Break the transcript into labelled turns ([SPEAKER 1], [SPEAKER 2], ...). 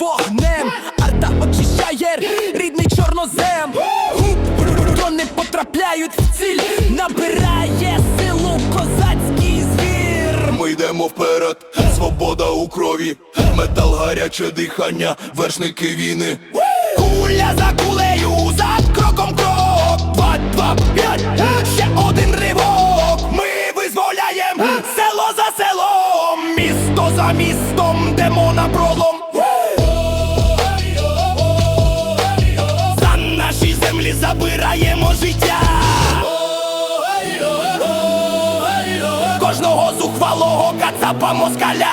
[SPEAKER 1] вогнем, арта очищає рідний чорнозем. Дрони потрапляють в ціль, набирає силу козацький звір.
[SPEAKER 2] Ми йдемо вперед, свобода у крові, метал гаряче дихання, вершники війни.
[SPEAKER 1] Куля за кулею, за кроком крок. Два, два, п'ять, ще один ривок. Ми визволяєм село за селом, місто за містом, демона пролом. За наші землі забираємо життя. Кожного зухвалого кацапа москаля.